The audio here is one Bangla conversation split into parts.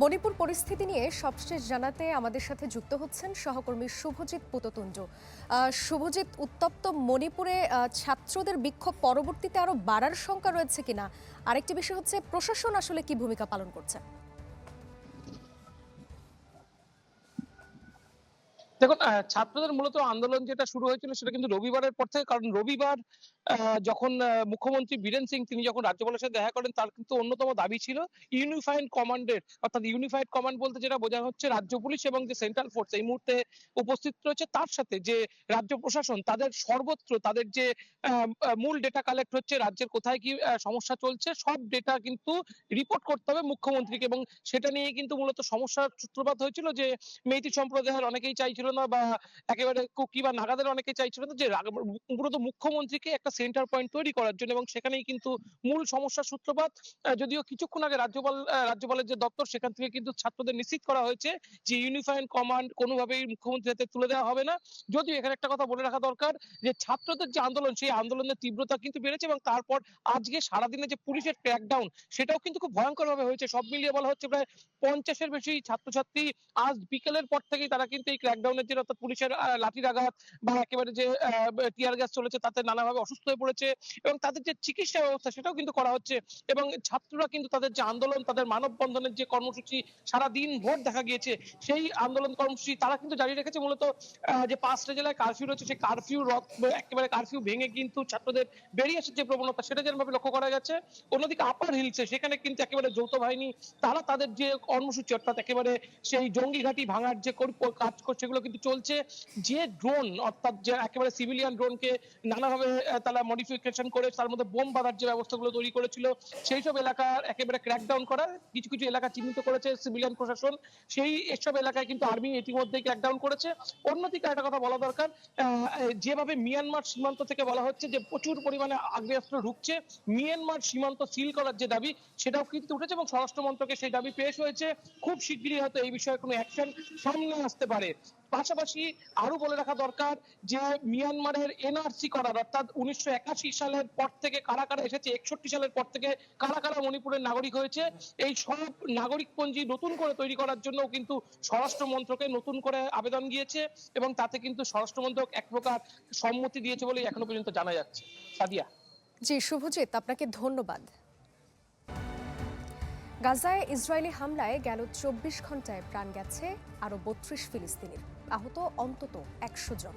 মণিপুর পরিস্থিতি নিয়ে সবশেষ জানাতে আমাদের সাথে যুক্ত হচ্ছেন সহকর্মী শুভজিৎ পুততুঞ্জ শুভজিৎ, উত্তপ্ত মণিপুরে ছাত্রদের বিক্ষোভ পরবর্তীতে আরও বাড়ার শঙ্কা রয়েছে কিনা? আরেকটি বিষয় হচ্ছে, প্রশাসন আসলে কি ভূমিকা পালন করছে? দেখুন ছাত্রদের মূলত আন্দোলন যেটা শুরু হয়েছিল সেটা কিন্তু রবিবারের পর থেকে। কারণ রবিবার যখন মুখ্যমন্ত্রী বীরেন সিং তিনি যখন রাজ্যপালের সাথে দেখা করেন, তার কিন্তু অন্যতম দাবি ছিল ইউনিফাইড কমান্ডের অর্থাৎ ইউনিফাইড কমান্ড বলতে যেটা বোঝানো হচ্ছে রাজ্য পুলিশ এবং যে সেন্ট্রাল ফোর্স এই মুহূর্তে উপস্থিত রয়েছে। তার সাথে যে রাজ্য প্রশাসন, তাদের সর্বত্র, তাদের যে মূল ডেটা কালেক্ট হচ্ছে, রাজ্যের কোথায় কি সমস্যা চলছে, সব ডেটা কিন্তু রিপোর্ট করতে হবে মুখ্যমন্ত্রীকে এবং সেটা নিয়ে কিন্তু মূলত সমস্যার সূত্রপাত হয়েছিল যে মেইতি সম্প্রদায়ের অনেকেই চাইছিল না বা একেবারে কুকি বা নাগাদের অনেকেই চাইছিল না যে মূলত মুখ্যমন্ত্রীকে একটা সেন্টার পয়েন্ট তৈরি করার জন্য এবং সেখানেই কিন্তু মূল সমস্যার সূত্রপাত যদিও কিছুক্ষণ আগে রাজ্যপাল রাজ্যপালের যে দপ্তর সেখান থেকে কিন্তু ছাত্রদের নিশ্চিত করা হয়েছে যে ইউনিফাইড কমান্ড কোনোভাবেই মুখ্যমন্ত্রীর হাতে তুলে দেওয়া হবে না। যদিও এখানে একটা কথা বলে রাখা দরকার যে ছাত্রদের যে আন্দোলন, সেই আন্দোলনের তীব্রতা কিন্তু বেড়েছে এবং তারপর আজকে সারাদিনে যে পুলিশের ক্র্যাকডাউন সেটাও কিন্তু খুব ভয়ঙ্কর ভাবে হয়েছে। সব মিলিয়ে বলা হচ্ছে প্রায় পঞ্চাশের বেশি ছাত্রছাত্রী আজ বিকেলের পর থেকেই তারা কিন্তু এই ক্র্যাকডাউনের যে অর্থাৎ পুলিশের লাঠির আঘাত বা একেবারে যে টিয়ার গ্যাস চলেছে তাতে নানাভাবে অসুস্থ হয়ে পড়েছে এবং তাদের যে চিকিৎসা ব্যবস্থা সেটাও কিন্তু করা হচ্ছে এবং ছাত্ররা কিন্তু তাদের যে আন্দোলন, তাদের মানববন্ধনের যে কর্মসূচি সারা দিন ভোর দেখা গিয়েছে, সেই আন্দোলন কর্মসূচি তারা কিন্তু জারি রেখেছে মূলত যে পাঁচটা জেলায় কারফিউ রয়েছে, সেই কারফিউ একেবারে কারফিউ ভেঙে কিন্তু ছাত্রদের বেরিয়ে আসার যে প্রবণতা সেটা যেভাবে লক্ষ্য করা গেছে অন্যদিকে আপার হিলসে সেখানে কিন্তু একেবারে যৌথ বাহিনী, তারা তাদের যে কর্মসূচি অর্থাৎ একেবারে সেই জঙ্গি ঘাঁটি ভাঙার যে কাজ করছে সেগুলো কিন্তু চলছে। যে ড্রোন অর্থাৎ যে একেবারে সিভিলিয়ান ড্রোনকে নানাভাবে তারা মডিফিকেশন করে, তার মধ্যে বোম বাঁধার যে ব্যবস্থাগুলো তৈরি করেছিল সেই সব এলাকার একেবারে ক্র্যাকডাউন করা, কিছু কিছু এলাকা চিহ্নিত করেছে সিভিলিয়ান প্রশাসন। সেই এসব এলাকায় কিন্তু আর্মি ইতিমধ্যে ক্র্যাকডাউন করেছে। অন্যদিকে একটা কথা বলা দরকার যেভাবে মিয়ানমার সীমান্ত থেকে বলা হচ্ছে যে প্রচুর পরিমাণে আগ্নেয়াস্ত্র ঢুকছে মিয়ানমার সীমান্ত সিল করার যে দাবি, সেটাও কিন্তু উঠেছে এবং স্বরাষ্ট্র মন্ত্রকে সেই দাবি পেশ হয়েছে। খুব শিগগিরই হয়তো এই বিষয়ে কোনো অ্যাকশন সামনে আসতে পারে। পাশাপাশি আরও বলে রাখা দরকার যে মিয়ানমারের এনআরসি করার অর্থাৎ উনিশশো একাশি সালের পর থেকে কারা কারা এসেছে, একষট্টি সালের পর থেকে কারা কারা মণিপুরের নাগরিক হয়েছে, এই সব নাগরিকপঞ্জি নতুন করে তৈরি করার জন্য কিন্তু স্বরাষ্ট্র মন্ত্রকে নতুন করে আবেদন গিয়েছে এবং তাতে কিন্তু স্বরাষ্ট্র মন্ত্রক এক প্রকার সম্মতি দিয়েছে বলে এখনও পর্যন্ত জানা যাচ্ছে। সাদিয়া। জি, শুভজিৎ, আপনাকে ধন্যবাদ। গাজায় ইসরায়েলি হামলায় গেল চব্বিশ ঘন্টায় প্রাণ গেছে আরও বত্রিশ ফিলিস্তিনির। আহত অন্তত একশো জন।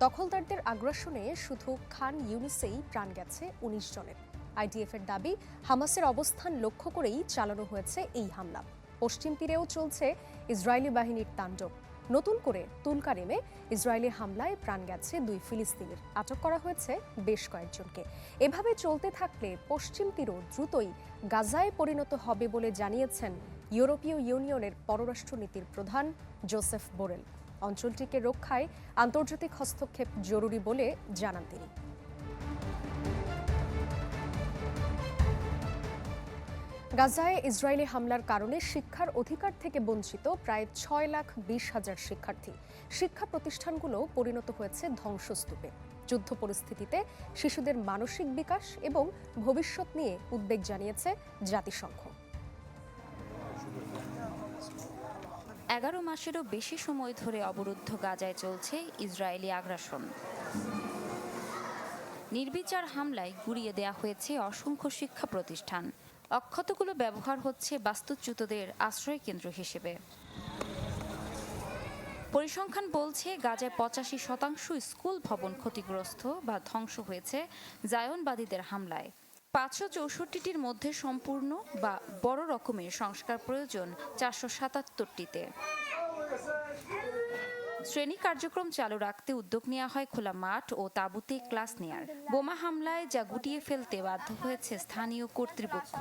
দখলদারদের আগ্রাসনে শুধু খান ইউনিসেই প্রাণ গেছে উনিশ জনের। আইডিএফ এর দাবি, হামাসের অবস্থান লক্ষ্য করেই চালানো হয়েছে এই হামলা। পশ্চিম তীরেও চলছে ইসরায়েলি বাহিনীর তাণ্ডব। নতুন করে তুলকারিমে ইসরায়েলি হামলায় প্রাণ গেছে দুই ফিলিস্তিনির। আটক করা হয়েছে বেশ কয়েকজনকে। এভাবে চলতে থাকলে পশ্চিম তীরও দ্রুতই গাজায় পরিণত হবে বলে জানিয়েছেন ইউরোপীয় ইউনিয়নের পররাষ্ট্রনীতির প্রধান জোসেফ বোরেল। অঞ্চলটিকে রক্ষায় আন্তর্জাতিক হস্তক্ষেপ জরুরি বলে জানান তিনি। গাজায় ইসরায়েলি হামলার কারণে শিক্ষার অধিকার থেকে বঞ্চিত প্রায় ছয় লাখ বিশ হাজার শিক্ষার্থী। শিক্ষা প্রতিষ্ঠানগুলো পরিণত হয়েছে ধ্বংসস্তূপে। যুদ্ধ পরিস্থিতিতে শিশুদের মানসিক বিকাশ এবং ভবিষ্যৎ নিয়ে উদ্বেগ জানিয়েছে জাতিসংঘ। এগারো মাসেরও বেশি সময় ধরে অবরুদ্ধ গাজায় চলছে ইসরায়েলি আগ্রাসন। নির্বিচার হামলায় গুড়িয়ে দেয়া হয়েছে অসংখ্য শিক্ষা প্রতিষ্ঠান। অক্ষতগুলো ব্যবহার হচ্ছে বাস্তুচ্যুতদের আশ্রয় কেন্দ্র হিসেবে। পরিসংখ্যান বলছে, গাজায় পঁচাশি শতাংশ স্কুল ভবন ক্ষতিগ্রস্ত বা ধ্বংস হয়েছে জায়নবাদীদের হামলায়। পাঁচশো চৌষট্টিটির মধ্যে সম্পূর্ণ বা বড় রকমের সংস্কার প্রয়োজন চারশো সাতাত্তরটিতে। শ্রেণি কার্যক্রম চালু রাখতে উদ্যোগ নেওয়া হয় খোলা মাঠ ও তাঁবুতে ক্লাস নেয়ার। বোমা হামলায় যা গুটিয়ে ফেলতে বাধ্য হয়েছে স্থানীয় কর্তৃপক্ষ।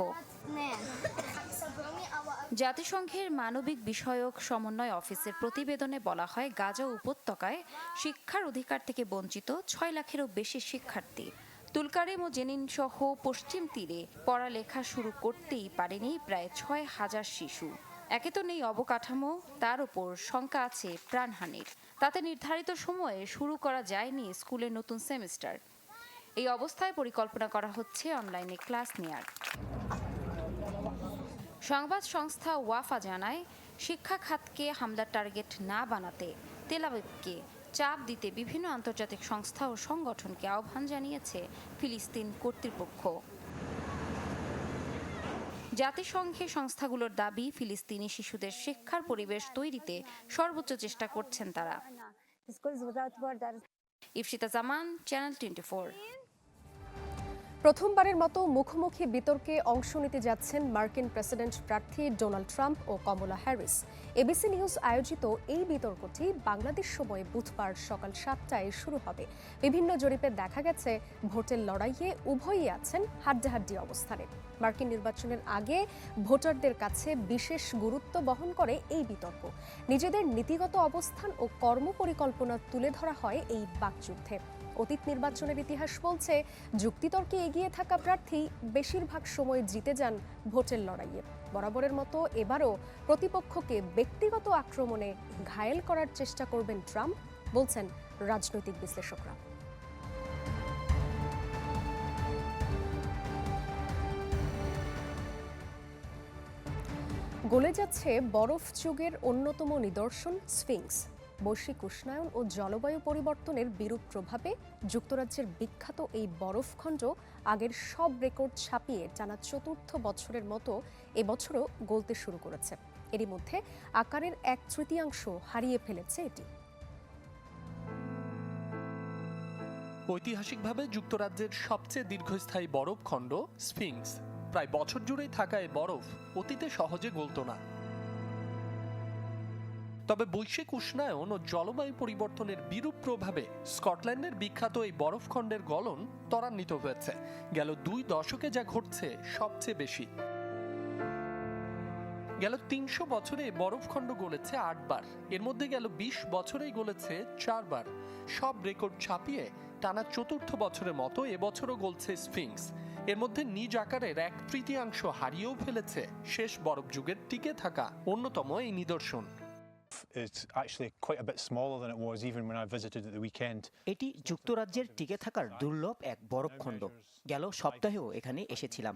জাতিসংঘের মানবিক বিষয়ক সমন্বয় অফিসের প্রতিবেদনে বলা হয়, গাজা উপত্যকায় শিক্ষার অধিকার থেকে বঞ্চিত ছয় লাখেরও বেশি শিক্ষার্থী। তুলকারেম ও জেনিন সহ পশ্চিম তীরে পড়ালেখা শুরু করতেই পারেনি প্রায় ছয় হাজার শিশু। একে তো নেই অবকাঠামো, তার উপর শঙ্কা আছে প্রাণহানির। তাতে নির্ধারিত সময়ে শুরু করা যায়নি স্কুলের নতুন সেমিস্টার। এই অবস্থায় পরিকল্পনা করা হচ্ছে অনলাইনে ক্লাস নেয়ার। সংবাদ সংস্থা ওয়াফা জানায়, শিক্ষা খাতকে হামলার টার্গেট না বানাতে তেলাবিবকে চাপ দিতে বিভিন্ন আন্তর্জাতিক সংস্থা ও সংগঠনকে আহ্বান জানিয়েছে ফিলিস্তিন কর্তৃপক্ষ। জাতিসংঘের সংস্থাগুলোর দাবি ফিলিস্তিনি শিশুদের শিক্ষার পরিবেশ তৈরিতে সর্বোচ্চ চেষ্টা করছেন তারা। ইফশিতা ইফসিতা জামান চ্যানেল টোয়েন্টি প্রথমবারের মতো মুখোমুখি বিতর্কে অংশ নিতে যাচ্ছেন মার্কিন প্রেসিডেন্ট প্রার্থী ডোনাল্ড ট্রাম্প ও কমলা হ্যারিস। এবিসি নিউজ আয়োজিত এই বিতর্কটি বাংলাদেশ সময় বুধবার সকাল সাতটায় শুরু হবে। বিভিন্ন জরিপে দেখা গেছে, ভোটের লড়াইয়ে উভয়ই আছেন হাড্ডাহাড্ডি অবস্থানে। মার্কিন নির্বাচনের আগে ভোটারদের কাছে বিশেষ গুরুত্ব বহন করে এই বিতর্ক। নিজেদের নীতিগত অবস্থান ও কর্মপরিকল্পনা তুলে ধরা হয় এই বাকযুদ্ধে। অতীত নির্বাচনের ইতিহাস বলছে, যুক্তিতর্কে এগিয়ে থাকা প্রার্থী বেশিরভাগ সময় জিতে যান ভোটের লড়াইয়ে। বরাবরের মতো এবারও প্রতিপক্ষকে ব্যক্তিগত আক্রমণে ঘায়েল করার চেষ্টা করবেন ট্রাম্প, বলছেন রাজনৈতিক বিশ্লেষকরা। গলে যাচ্ছে বরফ যুগের অন্যতম নিদর্শন, স্ফিংস। বৈশ্বিক উষ্ণায়ন ও জলবায়ু পরিবর্তনের বিরূপ প্রভাবে যুক্তরাজ্যের বিখ্যাত এই বরফখণ্ড আগের সব রেকর্ড ছাপিয়ে টানা চতুর্থ বছরের মতো এবছরও গলতে শুরু করেছে। এরই মধ্যে আকারের এক তৃতীয়াংশ হারিয়ে ফেলেছে এটি। ঐতিহাসিকভাবে যুক্তরাজ্যের সবচেয়ে দীর্ঘস্থায়ী বরফখণ্ড স্ফিংস। প্রায় বছর জুড়েই থাকা এই বরফ অতীতে সহজে গলত না। তবে বৈশ্বিক উষ্ণায়ন ও জলবায়ু পরিবর্তনের বিরূপ প্রভাবে স্কটল্যান্ডের বিখ্যাত এই বরফখণ্ডের গলন ত্বরান্বিত হয়েছে। গেল দুই দশকে যা ঘটছে সবচেয়ে বেশি। গেল তিনশো বছরে বরফখণ্ড গলেছে আটবার। এর মধ্যে গেল বিশ বছরেই গলেছে চারবার। সব রেকর্ড ছাপিয়ে টানা চতুর্থ বছরের মতো এবছরও গলছে স্ফিংস। এর মধ্যে নিজ আকারের এক তৃতীয়াংশ হারিয়েও ফেলেছে শেষ বরফ যুগের টিকে থাকা অন্যতম এই নিদর্শন। It's actually quite a bit smaller than it was even when I visited at the weekend. এটি যুক্তরাজ্যের টিকে থাকার দুর্লভ এক বরফখণ্ড গেল সপ্তাহেও এখানে এসেছিলাম।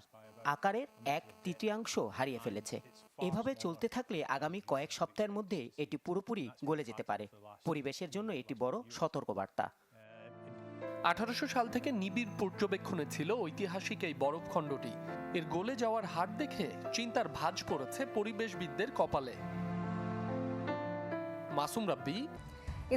আকারের এক তৃতীয়াংশ হারিয়ে ফেলেছে। এভাবে চলতে থাকলে আগামী কয়েক সপ্তাহের মধ্যে এটি পুরোপুরি গলে যেতে পারে। পরিবেশের জন্য এটি বড় সতর্কবার্তা। আঠারোশো সাল থেকে নিবিড় পর্যবেক্ষণে ছিল ঐতিহাসিক এই বরফখণ্ডটি এর গলে যাওয়ার হার দেখে চিন্তার ভাঁজ পড়েছে পরিবেশবিদদের কপালে। Masum Rabbi.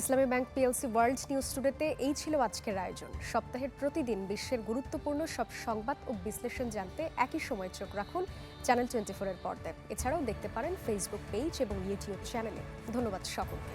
Islami bank PLC world news টুডেতে এই ছিল আজকের আয়োজন। সপ্তাহের প্রতিদিন বিশ্বের গুরুত্বপূর্ণ সব সংবাদ ও বিশ্লেষণ জানতে একই সময় চোখ রাখুন চ্যানেল টোয়েন্টি ফোরের পর্দায়। এছাড়াও দেখতে পারেন ফেসবুক পেজ এবং ইউটিউব চ্যানেলে ধন্যবাদ সকলকে।